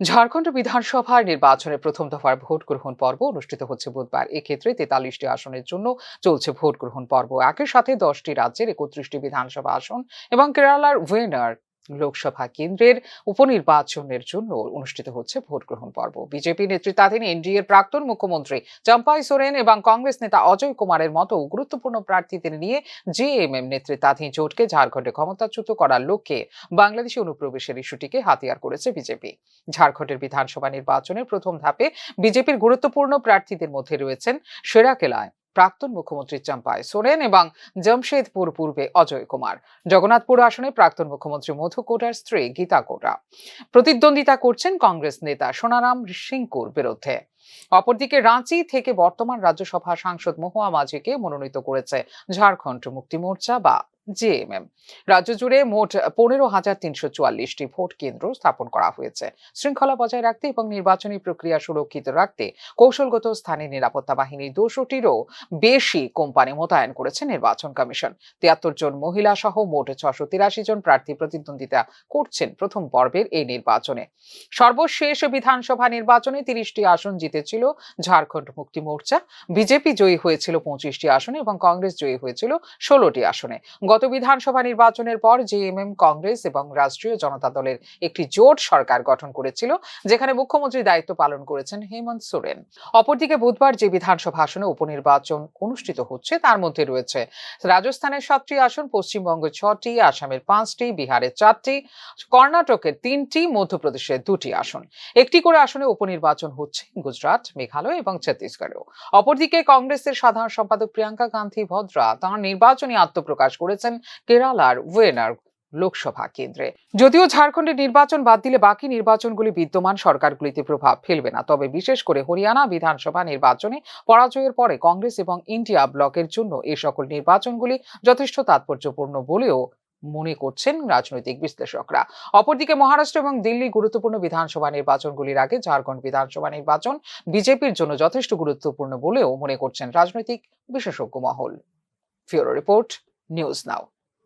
ঝাড়খণ্ড বিধানসভার নির্বাচনে প্রথম দফার ভোট গ্রহণ পর্ব অনুষ্ঠিত হচ্ছে বুধবার। এক্ষেত্রে তেতাল্লিশটি আসনের জন্য চলছে ভোট গ্রহণ পর্ব। একই সাথে দশটি রাজ্যের একত্রিশটি বিধানসভা আসন এবং কেরালার ওয়েনার লোকসভা কেন্দ্রের উপনির্বাচনের জন্য অনুষ্ঠিত হচ্ছে ভোট গ্রহণ পর্ব। বিজেপি নেতৃত্বাধীন এনডিএর প্রাক্তন মুখ্যমন্ত্রী চম্পাই সোরেন এবং কংগ্রেস নেতা অজয় কুমারের মতো গুরুত্বপূর্ণ প্রার্থীদের নিয়ে জেএমএম নেতৃত্বাধীন জোটকে ঝাড়খণ্ডে ক্ষমতাচ্যুত করার লক্ষ্যে বাংলাদেশি অনুপ্রবেশের ইস্যুটিকে হাতিয়ার করেছে বিজেপি। ঝাড়খণ্ডের বিধানসভা নির্বাচনের প্রথম ধাপে বিজেপির গুরুত্বপূর্ণ প্রার্থীদের মধ্যে রয়েছেন সেরাকেলায় প্রাক্তন মুখ্যমন্ত্রী চম্পাই সোরেন এবং জামশেদপুর পূর্বে অজয় কুমার। জগন্নাথপুর আসনে প্রাক্তন মুখ্যমন্ত্রী মধু কোটার স্ত্রী গীতা কোটা। প্রতিদ্বন্দ্বিতা করছেন কংগ্রেস নেতা সোনারাম সিংকুর বিরুদ্ধে। অপরদিকে রাঁচি থেকে বর্তমান রাজ্যসভা সাংসদ মহুয়া মাঝিকে মনোনীত করেছে ঝাড়খণ্ড মুক্তি মোর্চা বা জেএমএম। রাজ্য জুড়ে মোট পনেরো হাজার তিনশো চুয়াল্লিশটি ভোট কেন্দ্র স্থাপন করা হয়েছে। শৃঙ্খলা বজায় রাখতে এবং নির্বাচনী প্রক্রিয়া সুরক্ষিত রাখতে কৌশলগত স্থানে নিরাপত্তা বাহিনীর দুশোটিরও বেশি কোম্পানি মোতায়েন করেছে নির্বাচন কমিশন। তিয়াত্তর জন মহিলা সহ মোট ছশো তিরাশি জন প্রার্থী প্রতিদ্বন্দ্বিতা করছেন প্রথম পর্বের এই নির্বাচনে। সর্বশেষ বিধানসভা নির্বাচনে তিরিশটি আসন জিতেছিল ঝাড়খণ্ড মুক্তি মোর্চা। বিজেপি জয়ী হয়েছিল পঁচিশটি আসনে এবং কংগ্রেস জয়ী হয়েছিল ষোলোটি আসনে। গত বিধানসভা নির্বাচনের পর জেএমএম, কংগ্রেস এবং রাষ্ট্রীয় জনতা দলের একটি জোট সরকার গঠন করেছিল, যেখানে মুখ্যমন্ত্রীর দায়িত্ব পালন করেছেন হেমন্ত সোরেন। অপরদিকে বুধবার যে বিধানসভা আসনে উপনির্বাচন অনুষ্ঠিত হচ্ছে, তার মধ্যে রয়েছে রাজস্থানের সাতটি আসন, পশ্চিমবঙ্গের ছটি, আসামের পাঁচটি, বিহারের চারটি, কর্ণাটকের তিনটি, মধ্যপ্রদেশের দুটি আসন। একটি করে আসনে উপনির্বাচন হচ্ছে গুজরাট। মেঘালয় এবং ছত্তিশগড়েও। অপরদিকে কংগ্রেসের সাধারণ সম্পাদক প্রিয়াঙ্কা গান্ধী ভদ্রা তাঁর নির্বাচনী আত্মপ্রকাশ করেছেন কেরালার ওয়েনার লোকসভা কেন্দ্রে। যদিও ঝাড়খণ্ডের নির্বাচন বাদ দিলে বাকি নির্বাচনগুলি বিদ্যমান সরকারগুলিতে প্রভাব ফেলবে না। তবে বিশেষ করে হরিয়ানা বিধানসভা নির্বাচনে পরাজয়ের পরে কংগ্রেস এবং ইন্ডিয়া ব্লকের জন্য এই সকল নির্বাচনগুলি যথেষ্ট তাৎপর্যপূর্ণ বলেও মনে করছেন রাজনৈতিক বিশ্লেষকরা। অপরদিকে মহারাষ্ট্র এবং দিল্লি গুরুত্বপূর্ণ বিধানসভা নির্বাচনগুলির আগে ঝাড়খণ্ড বিধানসভা নির্বাচন বিজেপির জন্য যথেষ্ট গুরুত্বপূর্ণ বলেও মনে করছেন রাজনৈতিক বিশেষজ্ঞ মহল। Bureau report, news now.